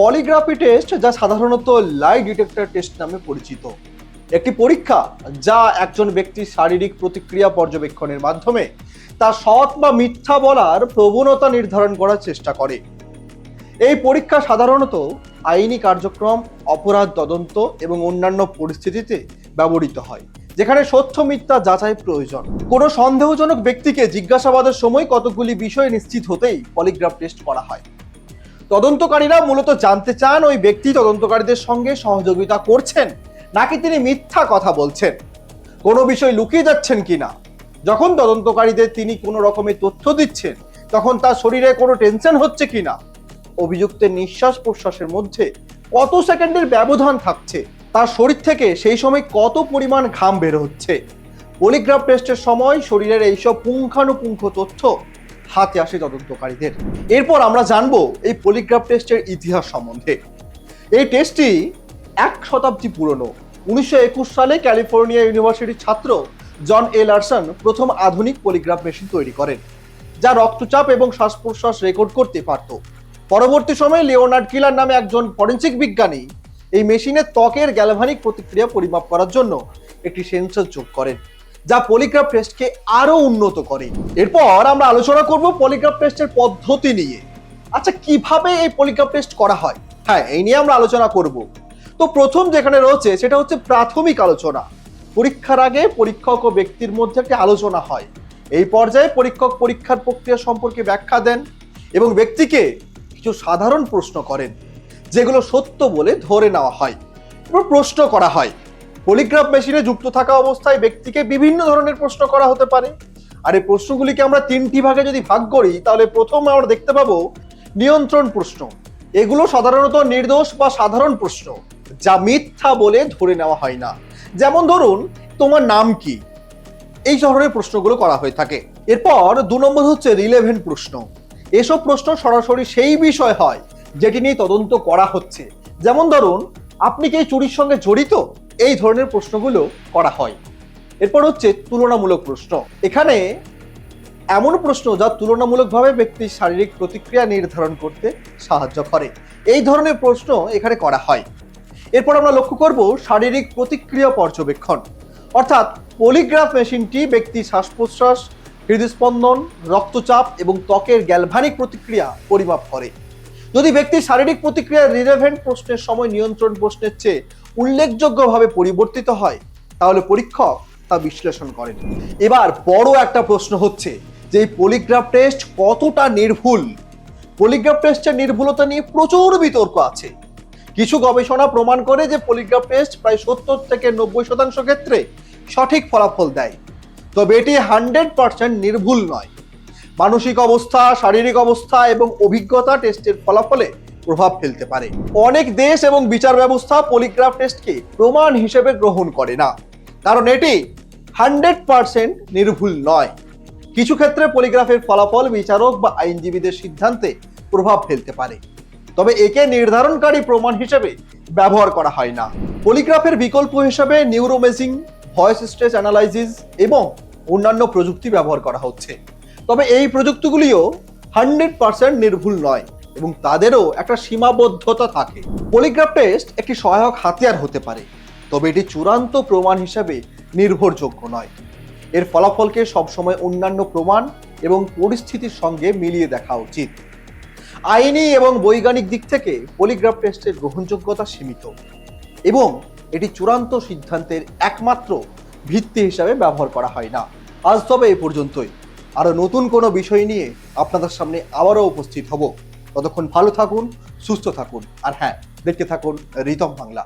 Polygraphy test যা সাধারণত lie detector test নামে পরিচিত। একটি পরীক্ষা যা একজন ব্যক্তির শারীরিক প্রতিক্রিয়া পর্যবেক্ষণের মাধ্যমে তার সৎ বা মিথ্যা বলার প্রবণতা নির্ধারণ করার চেষ্টা করে। এই পরীক্ষা সাধারণত আইনি কার্যক্রম, অপরাধ তদন্ত এবং অন্যান্য পরিস্থিতিতে ব্যবহৃত হয়, যেখানে সত্য, মিথ্যা যাচাই প্রয়োজন। কোনো সন্দেহজনক ব্যক্তিকে জিজ্ঞাসাবাদের সময় কতগুলি বিষয় নিশ্চিত হতেই পলিগ্রাফ টেস্ট করা হয়। তদন্তকারীরা মূলত জানতে চান ওই ব্যক্তি তদন্তকারীদের সঙ্গে সহযোগিতা করছেন, নাকি তিনি মিথ্যা কথা বলছেন। কোনো বিষয় লুকিয়ে যাচ্ছেন কিনা যখন তদন্তকারীদের তিনি কোনো রকমের তথ্য দিচ্ছেন, তখন তার শরীরে কোনো টেনশন হচ্ছে কিনা অভিযুক্তের নিঃশ্বাস প্রশ্বাসের মধ্যে কত সেকেন্ডের ব্যবধান থাকছে? তার শরীর থেকে সেই সময় কত পরিমাণ ঘাম বের হচ্ছে? পলিগ্রাফ টেস্টের সময় শরীরের এইসব পুঙ্খানুপুঙ্খ তথ্য হাতে আসে তদন্তকারীদের। এরপর আমরা জানব এই পলিগ্রাফ টেস্টের ইতিহাস সম্বন্ধে। এই টেস্টটি এক শতাব্দী পুরনো। উনিশশো একুশ সালে ক্যালিফোর্নিয়া ইউনিভার্সিটির ছাত্র জন এ লারসন প্রথম আধুনিক পলিগ্রাফ মেশিন তৈরি করেন, যা রক্তচাপ এবং শ্বাস প্রশ্বাস রেকর্ড করতে পারত। পরবর্তী সময়ে লিওনার্ড কিলার নামে একজন ফরেন্সিক বিজ্ঞানী এই মেশিনে ত্বকের গ্যালভানিক প্রতিক্রিয়া পরিমাপ করার জন্য একটি সেন্সর যোগ করেন। যা পলিগ্রাফ টেস্টকে আরও উন্নত করে। এরপর আমরা আলোচনা করব পলিগ্রাফ টেস্টের পদ্ধতি নিয়ে। আচ্ছা কীভাবে এই পলিগ্রাফ টেস্ট করা হয়? হ্যাঁ এই নিয়ে আমরা আলোচনা করব। তো প্রথম যেখানে রয়েছে, সেটা হচ্ছে প্রাথমিক আলোচনা। পরীক্ষার আগে পরীক্ষক ও ব্যক্তির মধ্যে একটি আলোচনা হয়। এই পর্যায়ে পরীক্ষক পরীক্ষার প্রক্রিয়া সম্পর্কে ব্যাখ্যা দেন এবং ব্যক্তিকে কিছু সাধারণ প্রশ্ন করেন, যেগুলো সত্য বলে ধরে নেওয়া হয় প্রশ্ন করা হয়। পলিগ্রাফ মেশিনে যুক্ত থাকা অবস্থায় ব্যক্তিকে বিভিন্ন ধরনের প্রশ্ন করা হতে পারে। আর এই প্রশ্নগুলিকে আমরা তিনটি ভাগে যদি ভাগ করি, তাহলে প্রথম আমরা দেখতে পাবো নিয়ন্ত্রণ প্রশ্ন। এগুলো সাধারণত নির্দোষ বা সাধারণ প্রশ্ন, যা মিথ্যা বলে ধরে নেওয়া হয় না। যেমন ধরুন, তোমার নাম কি? এই ধরনের প্রশ্নগুলো করা হয়ে থাকে। এরপর দু নম্বর হচ্ছে রিলেভেন্ট প্রশ্ন। এসব প্রশ্ন সরাসরি সেই বিষয় হয়, যেটি নিয়ে তদন্ত করা হচ্ছে। যেমন ধরুন, আপনি কি এই চুরির সঙ্গে জড়িত? এই ধরনের প্রশ্নগুলো করা হয়। এরপর হচ্ছে তুলনামূলক প্রশ্ন। এখানে এমন প্রশ্ন যা তুলনামূলকভাবে ব্যক্তির শারীরিক প্রতিক্রিয়া নির্ধারণ করতে সাহায্য করে। এই ধরনের প্রশ্ন এখানে করা হয়। এরপর আমরা লক্ষ্য করব শারীরিক প্রতিক্রিয়া পর্যবেক্ষণ। অর্থাৎ পলিগ্রাফ মেশিনটি ব্যক্তির শ্বাস প্রশ্বাস হৃদস্পন্দন, রক্তচাপ এবং ত্বকের গ্যালভানিক প্রতিক্রিয়া পরিমাপ করে। যদি ব্যক্তির শারীরিক প্রতিক্রিয়া রিলেভেন্ট প্রশ্নের সময় নিয়ন্ত্রণ প্রশ্নের চেয়ে উল্লেখযোগ্যভাবে পরিবর্তিত হয়, তাহলে পরীক্ষক তা বিশ্লেষণ করেন। এবার বড় একটা প্রশ্ন হচ্ছে যে এই পলিগ্রাফ টেস্ট কতটা নির্ভুল? পলিগ্রাফ টেস্টের নির্ভুলতা নিয়ে প্রচুর বিতর্ক আছে। কিছু গবেষণা প্রমাণ করে যে পলিগ্রাফ টেস্ট প্রায় সত্তর থেকে নব্বই শতাংশ ক্ষেত্রে সঠিক ফলাফল দেয়। তবে এটি হান্ড্রেড পার্সেন্ট নির্ভুল নয়। মানসিক অবস্থা, শারীরিক অবস্থা এবং অভিজ্ঞতা টেস্টের ফলাফলে প্রভাব ফেলতে পারে। অনেক দেশ এবং বিচার ব্যবস্থা পলিগ্রাফ টেস্টকে প্রমাণ হিসেবে গ্রহণ করে না। কারণ এটি হান্ড্রেড পার্সেন্ট নির্ভুল নয়। কিছু ক্ষেত্রে পলিগ্রাফের ফলাফল বিচারক বা আইনজীবীদের সিদ্ধান্তে প্রভাব ফেলতে পারে। তবে একে নির্ধারণকারী প্রমাণ হিসেবে ব্যবহার করা হয় না। পলিগ্রাফের বিকল্প হিসেবে নিউরোমেজিং, ভয়েস স্ট্রেস অ্যানালাইসিস এবং অন্যান্য প্রযুক্তি ব্যবহার করা হচ্ছে। তবে এই প্রযুক্তিগুলিও হান্ড্রেড পার্সেন্ট নির্ভুল নয়। এবং তাদেরও একটা সীমাবদ্ধতা থাকে। পলিগ্রাফ টেস্ট একটি সহায়ক হাতিয়ার হতে পারে, তবে এটি চূড়ান্ত প্রমাণ হিসাবে নির্ভরযোগ্য নয়। এর ফলাফলকে সবসময় অন্যান্য প্রমাণ এবং পরিস্থিতির সঙ্গে মিলিয়ে দেখা উচিত। আইনি এবং বৈজ্ঞানিক দিক থেকে পলিগ্রাফ টেস্টের গ্রহণযোগ্যতা সীমিত এবং এটি চূড়ান্ত সিদ্ধান্তের একমাত্র ভিত্তি হিসাবে ব্যবহার করা হয় না। আজ তবে এ পর্যন্তই। আরও নতুন কোনো বিষয় নিয়ে আপনাদের সামনে আবারও উপস্থিত হব। ততক্ষণ ভালো থাকুন সুস্থ থাকুন আর হ্যাঁ দেখতে থাকুন রিতম বাংলা।